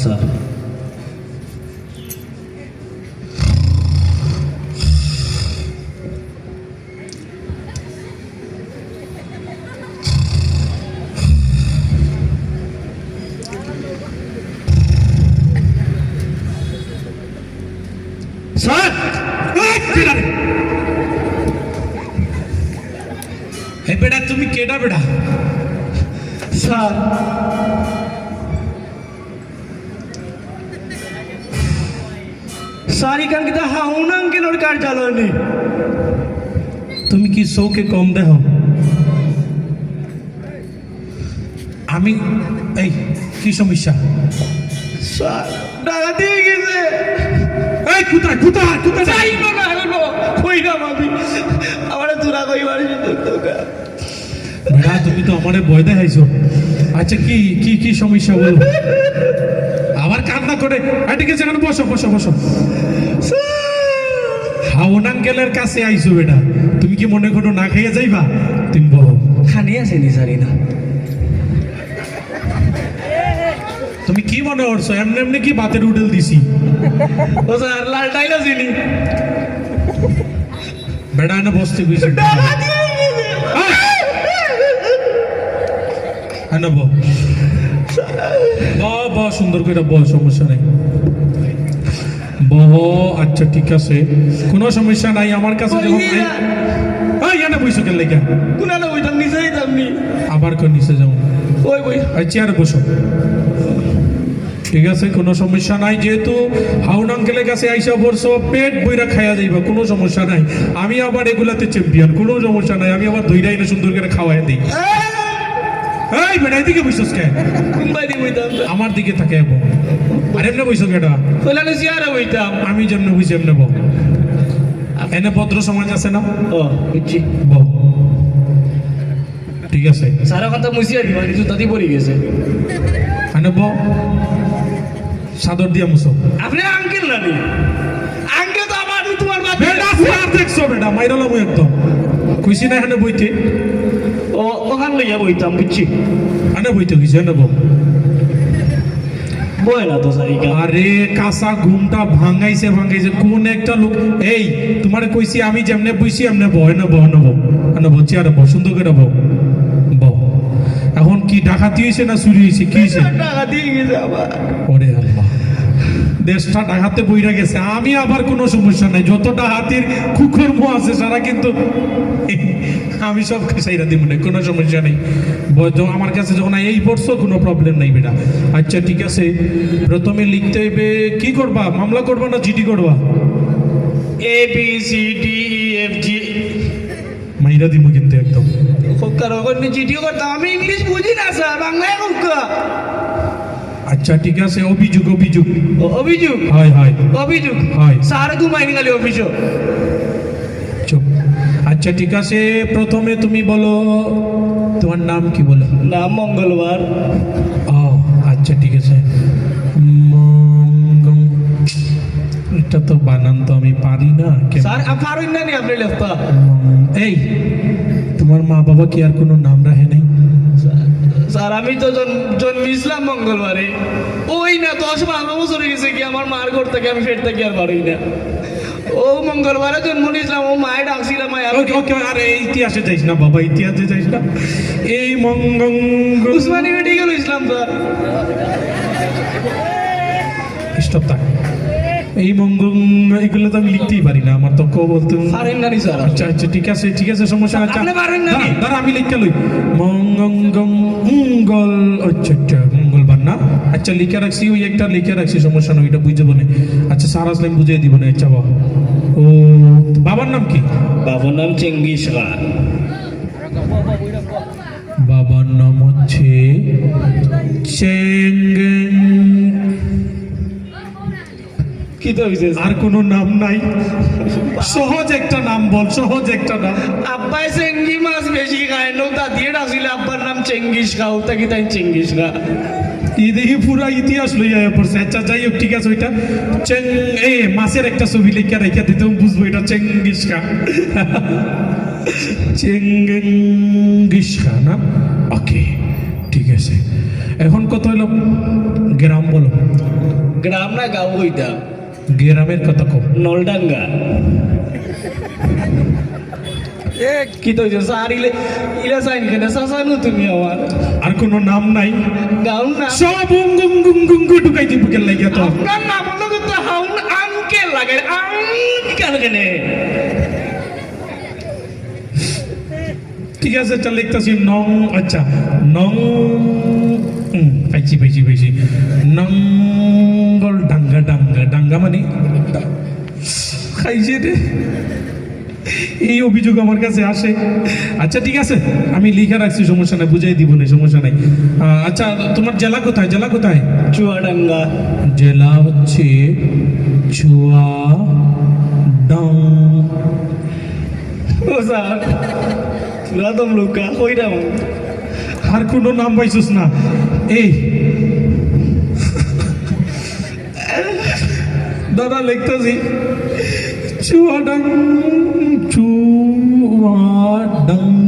Sir sir এই, বেটা রে। হে বেটা কিন্তু হাউন আঙ্কেলের কার্যালয় নেই তুমি কি চৌকে কম দেহ আমি এই কি সমস্যা ডাকাতি হয়ে গেছে এই কুতা কুতা কুতা যাইব না হইব কইরাম আমি আমার তোরা কইবার বেটা তুমি তো আমারে ভয় দেখাইছো আচ্ছা কি কি কি সমস্যা বলো করে আছে এখানে বসো বসো বসো। হাউন আঙ্কেলের কাছে আইছো বেটা। তুমি কি মনে করো না খাইয়া যাইবা? তুমি বলো। খানি আছে নি সারি না তুমি কি মনে করছ? এমনি এমনি কি বাতের উডেল দিছি? ও স্যার লালটাই না? চিনি বেটা এনে বসতে গেছি হয়ে হ্যাঁ ব ব ব সুন্দর করে ব সমস্যা নেই। বহ আচ্ছা ঠিক আছে। কোনো সমস্যা নাই আমার কাছে যখন কেন লেগে? কুনালে ওইটাম নিচে আবার কোন নিচে যাও? ওই বই এই চেয়ারে বসো। ঠিক আছে কোনো সমস্যা নাই যেহেতু হাউন আঙ্কেলের কাছে আইসা পড়ছো পেট বইরা খাইয়া যাইবা কোনো সমস্যা নাই। আমি আবার এগুলাতে চ্যাম্পিয়ন কোনো সমস্যা নাই আমি আবার ধৈরা এনে সুন্দর করে খাওয়াই দিই। এই বেড়াই দিকে বসছিস কে? কুম্বাই দি বইতাম। আমার দিকে থাকে এবো আর এমনি বইছো কেটা কইলানে চেয়ারে বইতাম। আমি যেমনি বুঝি এমনি বউ এনে ভদ্র সমাজ আছে না? ও বুঝছি। বউ ঠিক আছে। সারা কথা মুছিয়া দিবা কিছু তাতি পড়ে গেছে। এনে বউ চাদর দিয়া মুছো। আপনি আঙ্কেল নানি। আঙ্কেল তো আমার আমি তোমার বেটা স্যার দেখছ বেটা মাইরালাম একদম। খুশি না এখানে বইতে? লইয়া বইতাম বুঝছি এনে বইতে খুশি এনে বউ তো সারিকা আরে কাঁচা ঘুমটা ভাঙাইছে ভাঙাইছে কোন একটা লোক এই তোমারে কইছি আমি যেমনে বইছি এমনে এনে বউ এনে বউ এনে বউ চেয়ারে বউ করে বউ বউ এখন কি ডাকাতি হয়েছে না চুরি হয়েছে কি হয়েছে টাকা দিয়ে আবার ওরে আল্লাহ দেশটা ডাকাতে বইরা গেছে। আমি আবার কোনো সমস্যা নাই। যতটা হাতির কুকুর আছে সারা কিন্তু আমি সব সাইরা দিব না কোনো সমস্যা নেই। আমার কাছে যখন এই পড়ছো কোনো প্রবলেম নাই বেটা। আচ্ছা ঠিক আছে। প্রথমে লিখতে হইবে কি করবা? মামলা করবা না চিঠি করবা? A B C D E F G মাইরা দিব কিন্তু একদম। চিঠিও করতাম। আমি ইংলিশ বুঝি না স্যার। বাংলায় আচ্ছা ঠিক আছে অভিযোগ অভিযোগ। অভিযোগ? হয় হয়। অভিযোগ? হয়। স্যার ঘুমাইনি খালি অফিসও চুপ। আচ্ছা ঠিক আছে প্রথমে তুমি বলো তোমার নাম কি বলো? না মঙ্গলবার। ও আচ্ছা ঠিক আছে। এটা তো বানান তো আমি পারি না স্যার পারেন না নি আপনি লেখতা এই তোমার মা বাবা কি আর কোনো নাম রাখে নাই? স্যার আমি তো জন- জন্মিছিলাম মঙ্গলবারে। ওই না দশ বারো বছর গেছে কি আমার মার ঘর থেকে আমি ফের থেকে আর পারি না। ও মঙ্গলবারে জন্ম নিয়েছিলাম ও মায়ের ডাকছিলাম ওকে ওকে আরে ইতিহাসে যাইস না বাবা ইতিহাসে যাইস না। এই মঙ্গং Osmani medical Islam sir. Stop থাক এই মঙ্গং এগুলো তো আমি লিখতেই পারি না আমার তো ক বলতে পারেন না নি স্যার। আচ্ছা আচ্ছা ঠিক আছে ঠিক আছে সমস্যা আচ্ছা আপনি পারেন না দাঁড়া, আমি লিখতে লই। মঙ্গঙ্গম মঙ্গল আচ্ছা আচ্ছা মঙ্গলবার না? আচ্ছা লিখে রাখছি ওই একটা লিখে রাখছি সমস্যা না ওইটা বুঝে বনে আচ্ছা সারা আসলাম বুঝিয়ে দিব না আচ্ছা বাবা ও বাবার নাম কি? বাবার নাম চেঙ্গিস খান বাবার নাম হচ্ছে চেঙ্গেন হয়েছে আর কোনো নাম নাই। সহজ একটা নাম বল সহজ একটা নাম। আব্বাই চেঙ্গি মাছ বেশি খায় নৌতা দিয়ে ডাকছিল আব্বার নাম চেঙ্গিস খা ওটা কি তাই চেঙ্গিস খা এই দেখি পুরা ইতিহাস লইয়া পড়ছে। আচ্ছা যাই হোক ঠিক আছে ওইটা। চেং এ মাছের একটা ছবি লিখে রেখে দিতে বুঝব এটা চেঙ্গিস খা। চেঙ্গিস খা না? ওকে ঠিক আছে। এখন কত হলো গ্রাম বলো। গ্রাম না গাঁও হইতাম। গ্রামের কথা কম নলডাঙ্গা। এ কি তো স্যার ইলে ইলে সাইন কেনে? সাসানো তুমি আমার আর কোনো নাম নাই। না। সব গুং গুং গুং গু ঢুকাই দিব কেন লাগিয়া তো? আপনার নাম হলো কিন্তু হাউন আঙ্কেল লাগে। আঙ্কেল কেনে? ঠিক আছে চল লিখতেছি নং আচ্ছা নং পাইছি পাইছি পাইছি। নঙ্গল ডাঙ্গা ডাঙ্গা ডাঙ্গা মানে? খাইছে রে। এই অভিযোগ আমার কাছে আসে। আচ্ছা ঠিক আছে আমি লিখে রাখছি সমস্যা নাই বুঝাই দিব না সমস্যা নাই। আচ্ছা তোমার জেলা কোথায় জেলা কোথায়? চুয়াডাঙ্গা। জেলা হচ্ছে চুয়া ডং। ও স্যার। পুরা দম লুকা কইরাম আর কোনো নাম পাইছিস না। এই। দাদা লিখতেছি। চুয়াডাং চুয়াডাং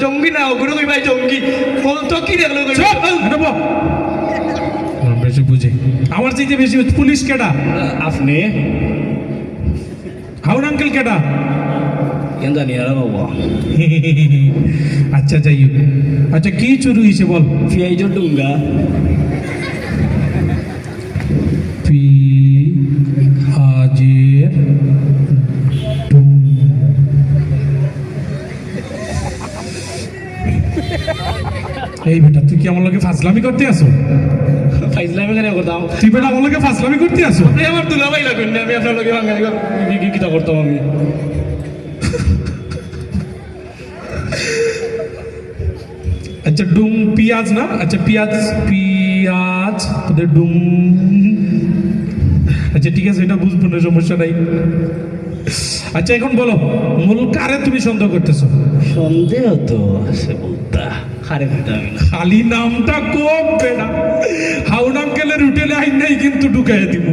জঙ্গি না জঙ্গি বল তো কি দেখল আমার চাইতে বেশি পুলিশ কেডা? আপনি? হাউন আঙ্কেল কেডা? কেন জানি আর বাবা। আচ্ছা যাই আচ্ছা কি চুরি হয়েছে বল? ফিয়াইজো ডুঙ্গা পি হাজের এই বেটা তুই কি আমার লগে ফাজলামি করতে আসো? ফাইজলামে কেন করতাম তুই বেটা আমার লগে ফাজলামি করতে আসো আপনি আমার দুলাভাই লাগবেন না আমি আপনার বাঙালি কিতা করতাম আমি? আচ্ছা ডুম পিয়াজ না? আচ্ছা পিয়াজ পিয়াজ তোদের ডুম। আচ্ছা ঠিক আছে এটা বুঝব না সমস্যা নাই। আচ্ছা এখন বলো মূল কারে তুমি সন্দেহ করতেছো? সন্দেহ তো আছে বলতা। খারে কইতা আমি না খালি নামটা কম বেড়া হাউন আঙ্কেলের হোটেলে আইন নাই কিন্তু ঢুকাই দিব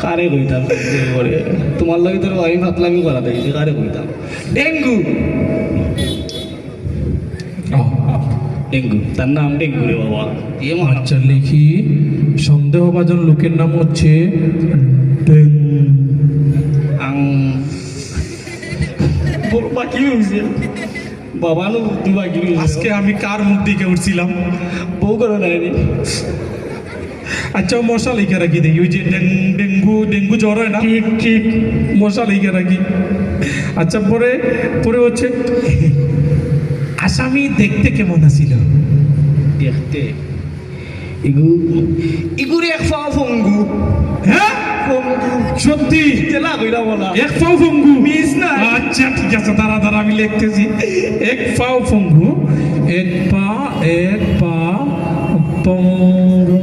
খারে কইতাম করে তোমার লগে তোর আমি ফাতলামি করা দেখি খারে কইতাম? ডেঙ্গু! ডেঙ্গু তার নাম ডেঙ্গু রে বাবা। এ আচ্ছা লিখি। সন্দেহভাজন লোকের নাম হচ্ছে ডেং আং বাকি হয়েছে বাবা নো দু বাকি আজকে আমি কার মুখ দিকে উঠছিলাম? বউ করে নাই নি আচ্ছা মশা লিখে রাখি দেখি। ওই যে ডেঙ্গু ডেঙ্গু জ্বর হয় না? ঠিক ঠিক। মশা লিখে রাখি। আচ্ছা পরে পরে হচ্ছে আসামি দেখতে কেমন আছিল? দেখতে। ইগু ইগুরে এক ফাও ফঙ্গু হ্যাঁ? সত্যি? তেলা কইরা বলা। এক পাও ফঙ্গু। মিস না। আচ্ছা ঠিক আছে দাঁড়া দাঁড়া আমি লিখতেছি। এক পাও ফঙ্গু এক পা এক পা পঙ্গু।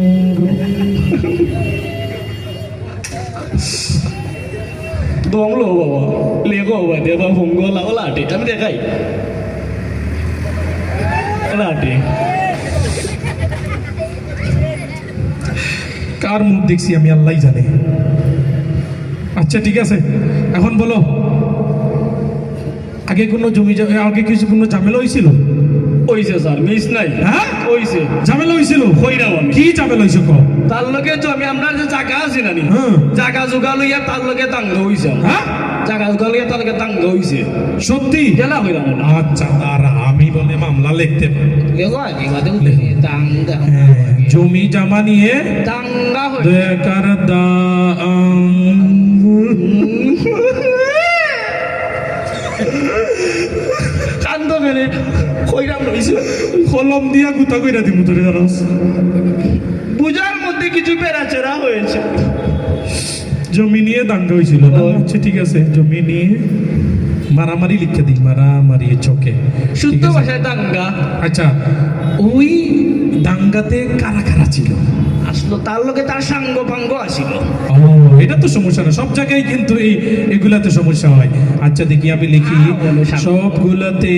দমলো বাবা। লেগো বাবা দেবা ফঙ্গু লা ওলা আটে আমি দেখাই। ওলা কার মুখ দেখছি আমি আল্লাহ জানি। আচ্ছা ঠিক আছে। এখন বলো আগে কোনো জমি আগে কিছু কোনো ঝামেলা হয়েছিল? ওই যে স্যার মিস নাই। হ্যাঁ? ওইছে ঝামেলা হয়েছিল কইরাম আমি। কি ঝামেলা হয়েছে কো তার লগে জমি আপনার যে জায়গা আছে না নি হ্যাঁ। জায়গা জোগা লইয়া তার লগে তাঙ্গ হইছে। হ্যাঁ? জায়গা জোগা লইয়া তার লগে তাঙ্গ হইছে। সত্যি? তেলা কইরাম না। আচ্ছা দাঁড়া আমি বলে মামলা লিখতে তাঙ্গা হ্যাঁ, জমি জামা নিয়ে তাঙ্গা হই দেখার দাম। কান্দ মেরে। কইরাম রইছে কলম দিয়া গুতা কইরা দিমু তোরে জানাস পূজার মধ্যে কিছু পেরাচেরা হয়েছে। জমি নিয়ে দাঙ্গা হয়েছিল না? আচ্ছা ঠিক আছে জমি নিয়ে মারামারি লিখে দিই মারামারি চোখে শুদ্ধ ভাষায় দাঙ্গা। আচ্ছা ওই দাঙ্গাতে কারা কারা ছিল? আসলো তার লগে তার সাঙ্গ পাঙ্গ আসিল। ও। এটা তো সমস্যা না সব জায়গায় কিন্তু এই এগুলাতে সমস্যা হয়। আচ্ছা দেখি আমি লিখি। সামনে। সবগুলাতে।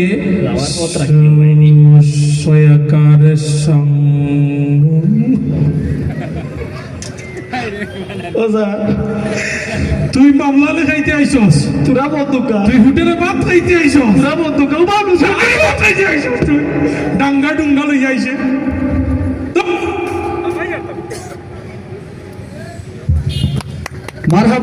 সয়াকার সঙ্গ। ও তুই মামলা লেখাইতে আইসস তোরা বন্দুকা তুই হোটেলে ভাত খাইতে আইসস তোরা বন্দুকা মানুষ খাইতে আইসস তুই? ডাঙ্গা ডুঙ্গা লইয়া আইসে மரகபா